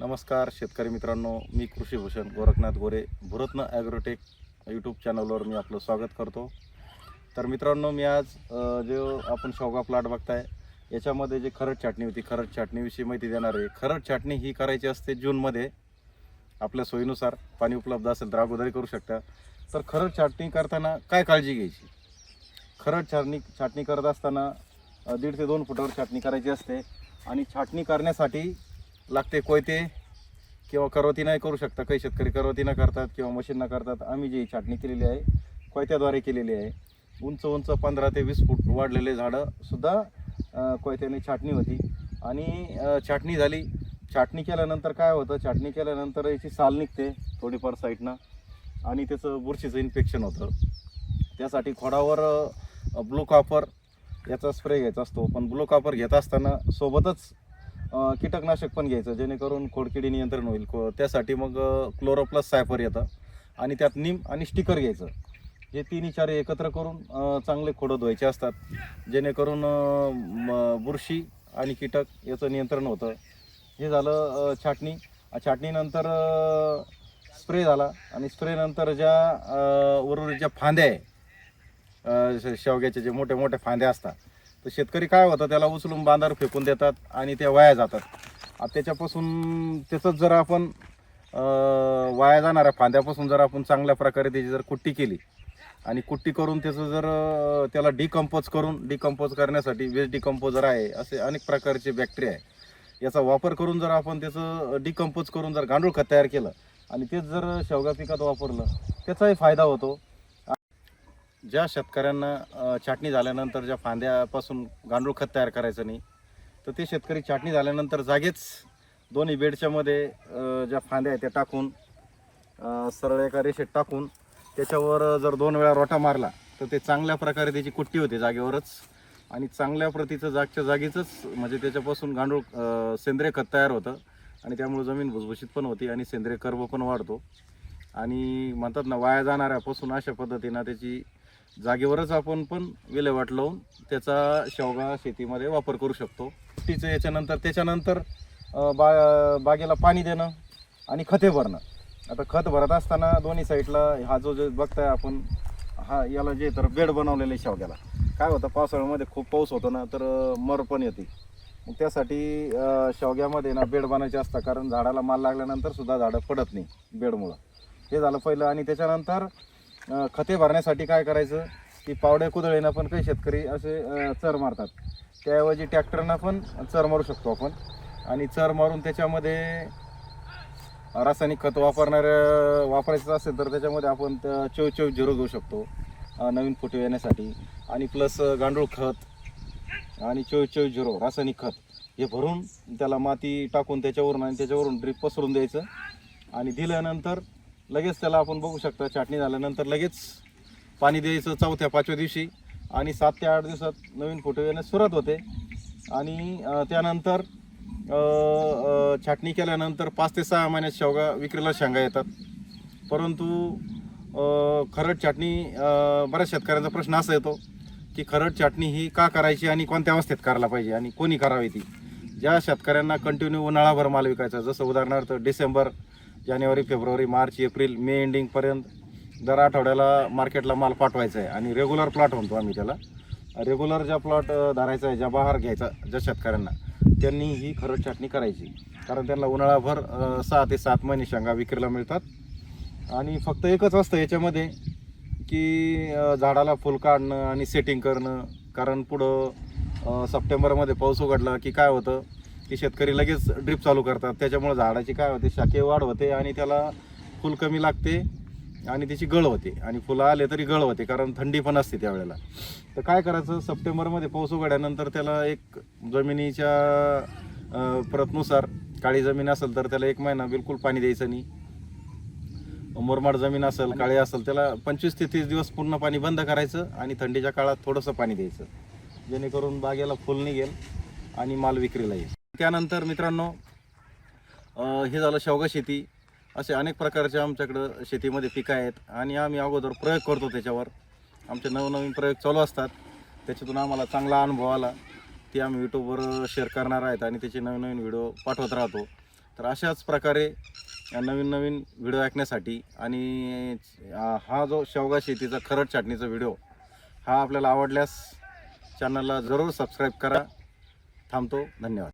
नमस्कार शेतकरी मित्रांनो. मी कृषीभूषण गोरखनाथ गोरे भूरत्न ॲग्रोटेक यूट्यूब चॅनलवर मी आपलं स्वागत करतो. तर मित्रांनो मी आज जो आपण शेवगा प्लॉट बघताय याच्यामध्ये जे खरड छाटणी होती खरड छाटणीविषयी माहिती देणार आहे. खरड छाटणी ही करायची असते जूनमध्ये. आपल्या सोयीनुसार पाणी उपलब्ध असेल तर करू शकता. तर खरड छाटणी करताना काय काळजी घ्यायची? खरड छाटणी छाटणी करत असताना दीड ते दोन फुटावर छाटणी करायची असते. आणि छाटणी करण्यासाठी लागते कोयते किंवा करवती नाही करू शकता. काही शेतकरी करवतीनं करतात किंवा मशीननं करतात. आम्ही जी छाटणी केलेली आहे कोयत्याद्वारे केलेली आहे. उंच उंच पंधरा ते वीस फूट वाढलेले झाडंसुद्धा कोयत्याने छाटणी होती. आणि छाटणी झाली. छाटणी केल्यानंतर काय होतं? छाटणी केल्यानंतर याची साल निघते थोडीफार साईडनं आणि त्याचं बुरशीचं इन्फेक्शन होतं. त्यासाठी खोडावर ब्लू कॉपर याचा स्प्रे घ्यायचा असतो. पण ब्लू कॉपर घेत असताना सोबतच कीटकनाशक पण घ्यायचं जेणेकरून खोडकिडी नियंत्रण होईल. को त्यासाठी मग क्लोरोप्लस सायफर येतं. आणि त्यात निम आणि स्टिकर घ्यायचं. हे तिन्ही चार एकत्र करून चांगले खोडं धुवायचे असतात. जेणेकरून बुरशी आणि कीटक याचं नियंत्रण होतं. हे झालं छाटणी. छाटणीनंतर स्प्रे झाला. आणि स्प्रेनंतर ज्या वरून उर्वरित ज्या फांद्या आहे अ, शेवग्याचे जे मोठे मोठे फांद्या असतात तर शेतकरी काय होतं त्याला उचलून बांधावर फेकून देतात आणि ते वाया जातात. आता त्याच्यापासून त्याचंच जर आपण वाया जाणाऱ्या फांद्यापासून जर आपण चांगल्या प्रकारे त्याची जर कुट्टी केली आणि कुट्टी करून त्याचं जर त्याला डिकम्पोज करून डिकम्पोज करण्यासाठी वेस्ट डिकम्पोजर आहे असे अनेक प्रकारचे बॅक्टेरिया आहे. याचा वापर करून जर आपण त्याचं डिकम्पोज करून जर गांडूळ खत तयार केलं आणि तेच जर शेवगा पिकात वापरलं त्याचाही फायदा होतो. ज्या शेतकऱ्यांना छाटणी झाल्यानंतर ज्या फांद्यापासून गांडूळ खत तयार करायचं नाही तर ते शेतकरी छाटणी झाल्यानंतर जागेच दोन्ही बेडच्यामध्ये ज्या फांद्या आहेत त्या टाकून सरळ एका रेषेत टाकून त्याच्यावर जर दोन वेळा रोटा मारला तर ते चांगल्या प्रकारे त्याची कुट्टी होते जागेवरच. आणि चांगल्या प्रतीचं जागच्या जागीचंच म्हणजे त्याच्यापासून गांडूळ सेंद्रिय खत तयार होतं. आणि त्यामुळे जमीन भुसभुशीत पण होती आणि सेंद्रिय कर्ब पण वाढतो. आणि म्हणतात ना वाया जाणाऱ्यापासून अशा पद्धतीनं त्याची जागेवरच आपण पण विल्हेवाट लावून त्याचा शेवगा शेतीमध्ये वापर करू शकतो. तिचं याच्यानंतर त्याच्यानंतर बा बागेला पाणी देणं आणि खते भरणं. आता खत भरत असताना दोन्ही साईडला हा जो जो बघताय आपण हा याला जे तर बेड बनवलेलं आहे शेवग्याला. काय होतं पावसाळ्यामध्ये खूप पाऊस होतो ना तर मर पण येते. त्यासाठी शेवग्यामध्ये ना बेड बनायचे असतं कारण झाडाला माल लागल्यानंतर सुद्धा झाडं पडत नाही बेडमुळं. हे झालं पहिलं आणि त्याच्यानंतर खते भरण्यासाठी काय करायचं? की पावड्या कुदळीनं पण काही शेतकरी असे चर मारतात. त्याऐवजी ट्रॅक्टरनं पण चर मारू शकतो आपण. आणि चर मारून त्याच्यामध्ये रासायनिक खत वापरणाऱ्या वापरायचं असेल तर त्याच्यामध्ये आपण त्या चोवीस चोवीस झिरो घेऊ शकतो. नवीन फुटे येण्यासाठी. आणि प्लस गांडूळ खत आणि चोवीस चोवीस झिरो रासायनिक खत हे भरून त्याला माती टाकून त्याच्यावरून आणि त्याच्यावरून ड्रीप पसरून द्यायचं. आणि दिल्यानंतर लगेच त्याला आपण बघू शकता छाटणी झाल्यानंतर लगेच पाणी द्यायचं चौथ्या पाचव्या दिवशी. आणि सात ते आठ दिवसात नवीन फोटो येण्यास सुरुवात होते. आणि त्यानंतर छाटणी केल्यानंतर पाच ते सहा महिन्यात शेवगा विक्रीला शेंगा येतात. परंतु खरड छाटणी बऱ्याच शेतकऱ्यांचा प्रश्न असा येतो की खरड छाटणी ही का करायची आणि कोणत्या अवस्थेत करायला पाहिजे आणि कोणी करावी ती? ज्या शेतकऱ्यांना कंटिन्यू उन्हाळाभर माल विकायचा जसं उदाहरणार्थ डिसेंबर जानेवारी फेब्रुवारी मार्च एप्रिल मे एंडिंगपर्यंत दर आठवड्याला मार्केटला माल पाठवायचा आहे आणि रेग्युलर प्लॉट म्हणतो आम्ही त्याला. रेग्युलर ज्या प्लॉट धरायचा आहे ज्या बहार घ्यायचा ज्या शेतकऱ्यांना त्यांनी ही खरड छाटणी करायची. कारण त्यांना उन्हाळाभर सहा ते सात महिने शेंगा विक्रीला मिळतात. आणि फक्त एकच असतं याच्यामध्ये की झाडाला फुल काढणं आणि सेटिंग करणं. कारण पुढं सप्टेंबरमध्ये पाऊस उघडला की काय होतं? ते शेतकरी लगेच ड्रीप चालू करतात. त्याच्यामुळे झाडाची काय होते शाखे वाढ होते आणि त्याला फुल कमी लागते आणि त्याची गळ होते. आणि फुलं आले तरी गळ होते कारण थंडी पण असते त्यावेळेला. तर काय करायचं सप्टेंबरमध्ये पाऊस उघडल्यानंतर त्याला एक जमिनीच्या प्रतनुसार काळी जमीन असेल तर त्याला एक महिना बिलकुल पाणी द्यायचं नाही. मुरमाड जमीन असेल काळी असेल त्याला पंचवीस ते तीस दिवस पूर्ण पाणी बंद करायचं आणि थंडीच्या काळात थोडंसं पाणी द्यायचं. जेणेकरून बागेला फुल निघेल आणि माल विक्रीला येईल. त्यानंतर मित्रांनो हे झालं शेवगा शेती. असे अनेक प्रकारचे आमच्याकडं शेतीमध्ये पिकं आहेत आणि आम्ही अगोदर प्रयोग करतो त्याच्यावर. आमचे नवनवीन प्रयोग चालू असतात. त्याच्यातून आम्हाला चांगला अनुभव आला. ते आम्ही यूट्यूबवर शेअर करणार आहेत आणि त्याचे नवीन नवीन व्हिडिओ पाठवत राहतो. तर अशाच प्रकारे नवीन नवीन व्हिडिओ ऐकण्यासाठी आणि हा जो शेवगा शेतीचा खरड छाटणीचा व्हिडिओ हा आपल्याला आवडल्यास चॅनलला जरूर सबस्क्राईब करा. थांबतो. धन्यवाद.